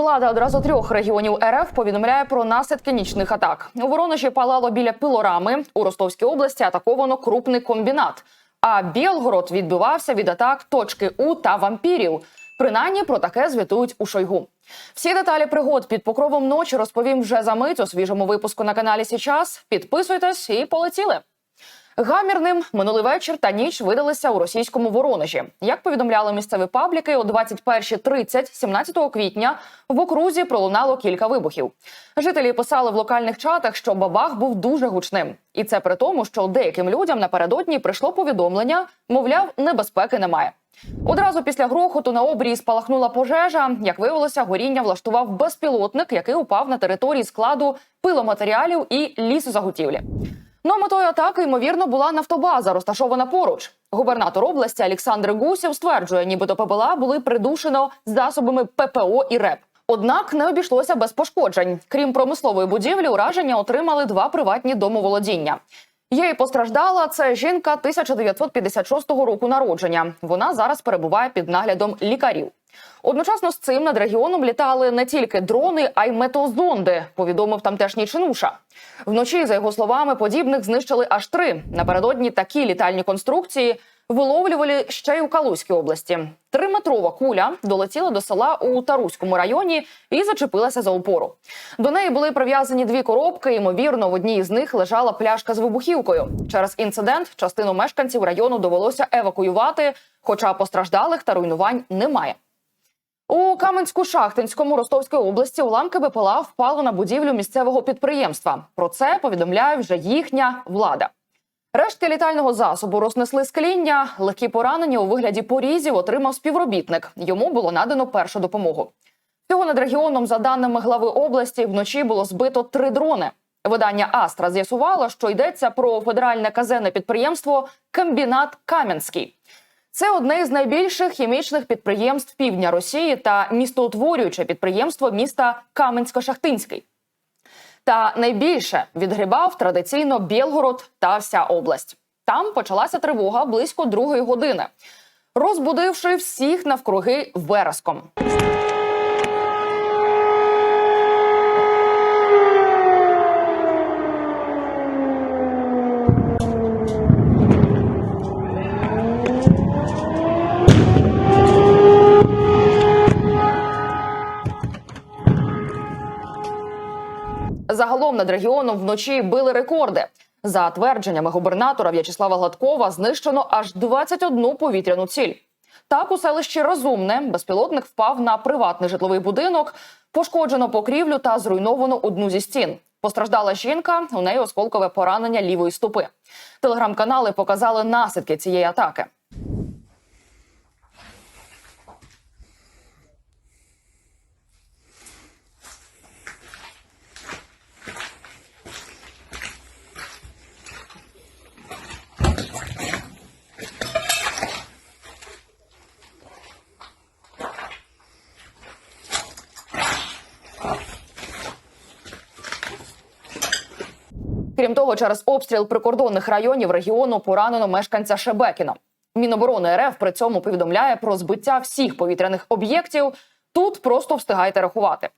Влада одразу трьох регіонів РФ повідомляє про наслідки нічних атак. У Воронежі палало біля пилорами. У Ростовській області атаковано крупний комбінат. А Білгород відбивався від атак точки У та вампірів. Принаймні про таке звітують у Шойгу. Всі деталі пригод під покровом ночі розповім вже за мить у свіжому випуску на каналі Січас. Підписуйтесь і полетіли. Гамірним минулий вечір та ніч видалися у російському Воронежі. Як повідомляли місцеві пабліки, о 21.30 17 квітня в окрузі пролунало кілька вибухів. Жителі писали в локальних чатах, що бабах був дуже гучним, і це при тому, що деяким людям напередодні прийшло повідомлення, мовляв, небезпеки немає. Одразу після грохоту на обрії спалахнула пожежа. Як виявилося, горіння влаштував безпілотник, який упав на території складу пиломатеріалів і лісозаготівлі. Ну, метою атаки, ймовірно, була нафтобаза, розташована поруч. Губернатор області Олександр Гусєв стверджує, нібито ППЛА були придушено засобами ППО і РЕП. Однак не обійшлося без пошкоджень. Крім промислової будівлі, ураження отримали два приватні домоволодіння. Її постраждала це жінка 1956 року народження. Вона зараз перебуває під наглядом лікарів. Одночасно з цим над регіоном літали не тільки дрони, а й метеозонди, повідомив тамтешній чинуша. Вночі, за його словами, подібних знищили аж три. Напередодні такі літальні конструкції виловлювали ще й у Калузькій області. Триметрова куля долетіла до села у Таруському районі і зачепилася за опору. До неї були прив'язані дві коробки. Ймовірно, в одній із них лежала пляшка з вибухівкою. Через інцидент частину мешканців району довелося евакуювати, хоча постраждалих та руйнувань немає. У Каменську-Шахтинському Ростовської області уламки БПЛА впали на будівлю місцевого підприємства. Про це повідомляє вже їхня влада. Рештки літального засобу рознесли скління. Легкі поранення у вигляді порізів отримав співробітник. Йому було надано першу допомогу. Всього над регіоном, за даними глави області, вночі було збито три дрони. Видання Астра з'ясувало, що йдеться про федеральне казенне підприємство Комбінат Кам'янський. Це одне із найбільших хімічних підприємств півдня Росії та містоутворююче підприємство міста Каменсько-Шахтинський. Та найбільше відгрібав традиційно Білгород та вся область. Там почалася тривога близько другої години, розбудивши всіх навкруги вереском. Загалом над регіоном вночі били рекорди. За твердженнями губернатора В'ячеслава Гладкова, знищено аж 21 повітряну ціль. Так, у селищі Розумне безпілотник впав на приватний житловий будинок, пошкоджено покрівлю та зруйновано одну зі стін. Постраждала жінка, у неї осколкове поранення лівої стопи. Телеграм-канали показали наслідки цієї атаки. Крім того, через обстріл прикордонних районів регіону поранено мешканця Шебекіно. Міноборони РФ при цьому повідомляє про збиття всіх повітряних об'єктів. Тут просто встигайте рахувати.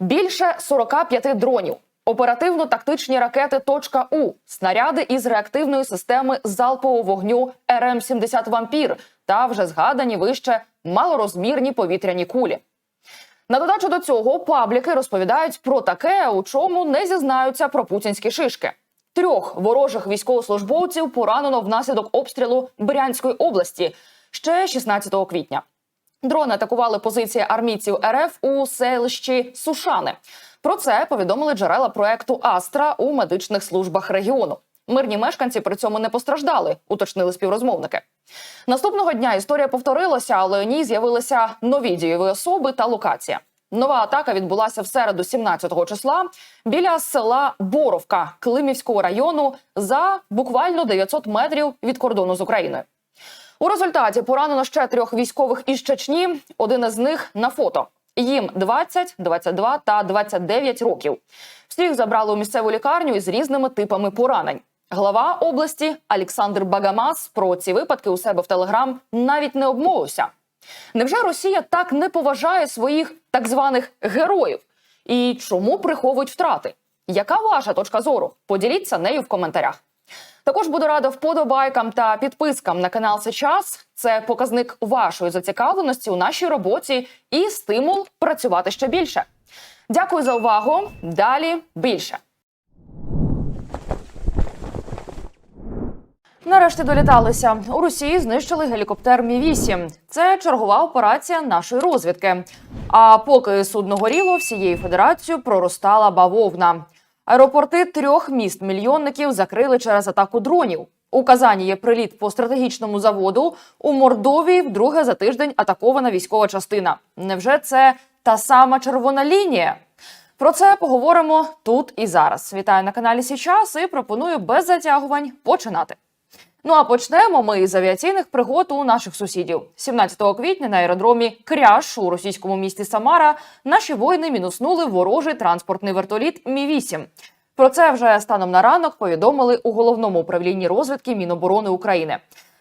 Більше 45 дронів, оперативно-тактичні ракети «Точка У», снаряди із реактивної системи залпового вогню РМ-70 «Вампір» та вже згадані вище малорозмірні повітряні кулі. На додачу до цього пабліки розповідають про таке, у чому не зізнаються про путінські шишки. Трьох ворожих військовослужбовців поранено внаслідок обстрілу Брянської області ще 16 квітня. Дрони атакували позиції армійців РФ у селищі Сушани. Про це повідомили джерела проекту Астра у медичних службах регіону. Мирні мешканці при цьому не постраждали, уточнили співрозмовники. Наступного дня історія повторилася, але у ній з'явилися нові дієві особи та локація. Нова атака відбулася в середу, 17 числа, біля села Боровка Климівського району за буквально 900 метрів від кордону з Україною. У результаті поранено ще трьох військових із Чечні. Один із них на фото. Їм 20, 22 та 29 років. Всіх забрали у місцеву лікарню із різними типами поранень. Глава області Олександр Багамас про ці випадки у себе в телеграм навіть не обмовився. Невже Росія так не поважає своїх так званих героїв? І чому приховують втрати? Яка ваша точка зору? Поділіться нею в коментарях. Також буду рада вподобайкам та підпискам на канал Сейчас. Це показник вашої зацікавленості у нашій роботі і стимул працювати ще більше. Дякую за увагу. Далі більше. Нарешті доліталися. У Росії знищили гелікоптер Мі 8 Це чергова операція нашої розвідки. А поки судно горіло, всією федерацією проростала бавовна. Аеропорти трьох міст мільйонників закрили через атаку дронів. У Казані є приліт по стратегічному заводу. У Мордовії вдруге за тиждень атакована військова частина. Невже це та сама червона лінія? Про це поговоримо тут і зараз. Вітаю на каналі Січас і пропоную без затягувань починати. Ну а почнемо ми з авіаційних пригод у наших сусідів. 17 квітня на аеродромі Кряш у російському місті Самара наші воїни мінуснули ворожий транспортний вертоліт Мі 8 Про це вже станом на ранок повідомили у головному управлінні розвідки Міноборони України.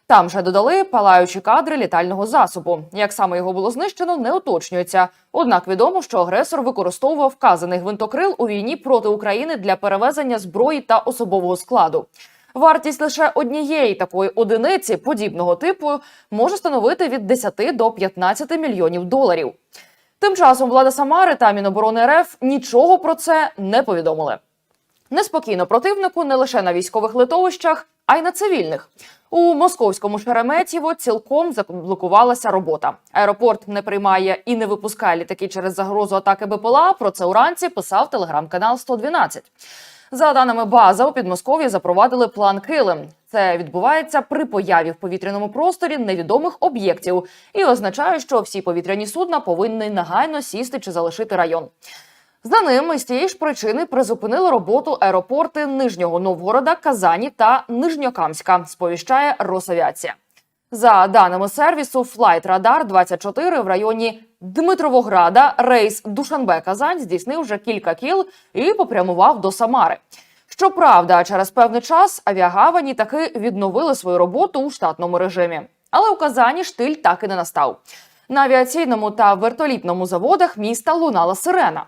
Там же додали палаючі кадри літального засобу. Як саме його було знищено, не уточнюється. Однак відомо, що агресор використовував вказаний гвинтокрил у війні проти України для перевезення зброї та особового складу. Вартість лише однієї такої одиниці подібного типу може становити від 10 до 15 мільйонів доларів. Тим часом влада Самари та Міноборони РФ нічого про це не повідомили. Неспокійно противнику не лише на військових литовищах, а й на цивільних. У московському Шереметьєво цілком заблокувалася робота. Аеропорт не приймає і не випускає літаки через загрозу атаки БПЛА. Про це уранці писав телеграм-канал 112. За даними база, у Підмосков'ї запровадили план Килим. Це відбувається при появі в повітряному просторі невідомих об'єктів і означає, що всі повітряні судна повинні негайно сісти чи залишити район. За ним з тієї ж причини призупинили роботу аеропорти Нижнього Новгорода, Казані та Нижньокамська. Сповіщає Росавіація. За даними сервісу Flight Radar 24 в районі Дмитровограда рейс Душанбе Казань здійснив вже кілька кіл і попрямував до Самари. Щоправда, через певний час авіагавані таки відновили свою роботу у штатному режимі. Але у Казані штиль так і не настав. На авіаційному та вертолітному заводах міста лунала сирена.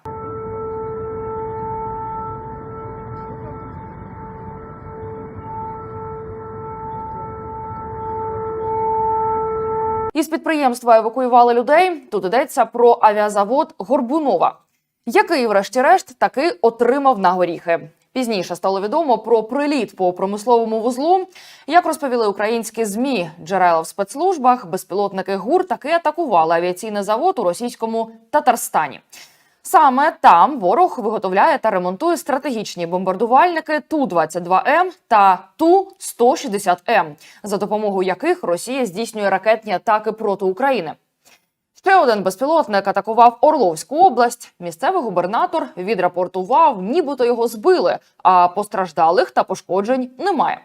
Із підприємства евакуювали людей. Тут йдеться про авіазавод Горбунова, який, врешті-решт, таки отримав на горіхи. Пізніше стало відомо про приліт по промисловому вузлу. Як розповіли українські змі, джерела в спецслужбах, безпілотники ГУР таки атакували авіаційний завод у російському Татарстані. Саме там ворог виготовляє та ремонтує стратегічні бомбардувальники Ту-22М та Ту-160М, за допомогою яких Росія здійснює ракетні атаки проти України. Ще один безпілотник атакував Орловську область. Місцевий губернатор відрапортував, нібито його збили, а постраждалих та пошкоджень немає.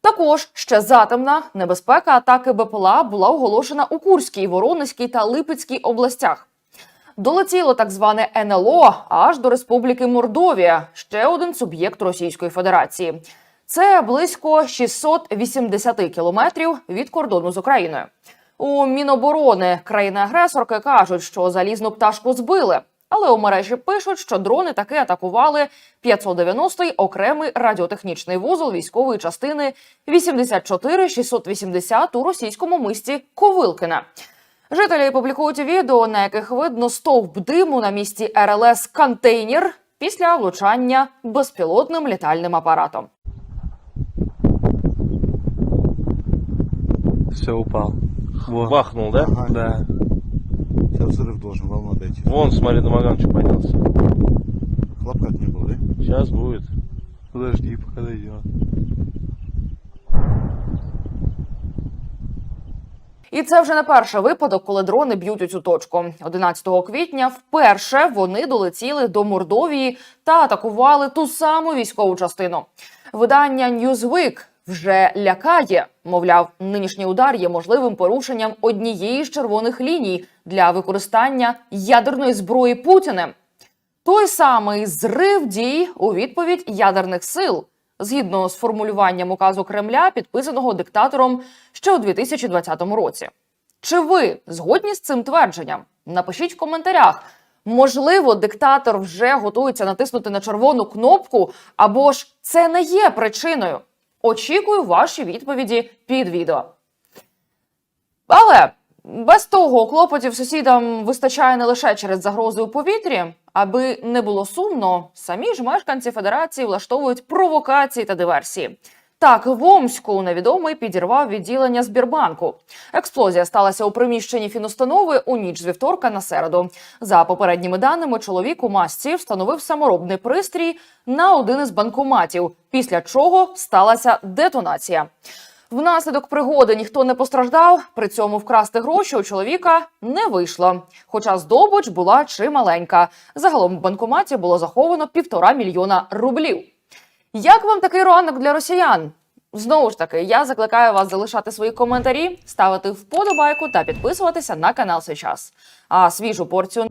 Також ще затемна небезпека атаки БПЛА була оголошена у Курській, Воронезькій та Липецькій областях. Долетіло так зване НЛО аж до Республіки Мордовія, ще один суб'єкт Російської Федерації. Це близько 680 кілометрів від кордону з Україною. У Міноборони країни-агресорки кажуть, що залізну пташку збили. Але у мережі пишуть, що дрони таки атакували 590-й окремий радіотехнічний вузол військової частини 84-680 у російському мисті Ковилкина. Жителі публікують відео, на яких видно стовп диму на місці РЛС контейнер після влучання безпілотним літальним апаратом. Все, упал. Во. Бахнул, да? Ага. Да. Сейчас взрыв должен, волна дать. Вон, смотри, домоганчик поднялся. Хлопка не было, да? Сейчас будет. Подожди, пока дойдет. І це вже не перший випадок, коли дрони б'ють у цю точку. 11 квітня вперше вони долетіли до Мордовії та атакували ту саму військову частину. Видання Newsweek вже лякає. Мовляв, нинішній удар є можливим порушенням однієї з червоних ліній для використання ядерної зброї Путіним. Той самий зрив дій у відповідь ядерних сил, згідно з формулюванням указу Кремля, підписаного диктатором ще у 2020 році. Чи ви згодні з цим твердженням? Напишіть в коментарях. Можливо, диктатор вже готується натиснути на червону кнопку, або ж це не є причиною. Очікую ваші відповіді під відео. Але без того клопотів сусідам вистачає не лише через загрози у повітрі, аби не було сумно, самі ж мешканці федерації влаштовують провокації та диверсії. Так, в Омську невідомий підірвав відділення Збірбанку. Експлозія сталася у приміщенні фінустанови у ніч з вівторка на середу. За попередніми даними, чоловік у масці встановив саморобний пристрій на один із банкоматів, після чого сталася детонація. Внаслідок пригоди ніхто не постраждав. При цьому вкрасти гроші у чоловіка не вийшло. Хоча здобич була чималенька. Загалом в банкоматі було заховано півтора мільйона рублів. Як вам такий ранок для росіян? Знову ж таки, я закликаю вас залишати свої коментарі, ставити вподобайку та підписуватися на канал свій час. А свіжу порцію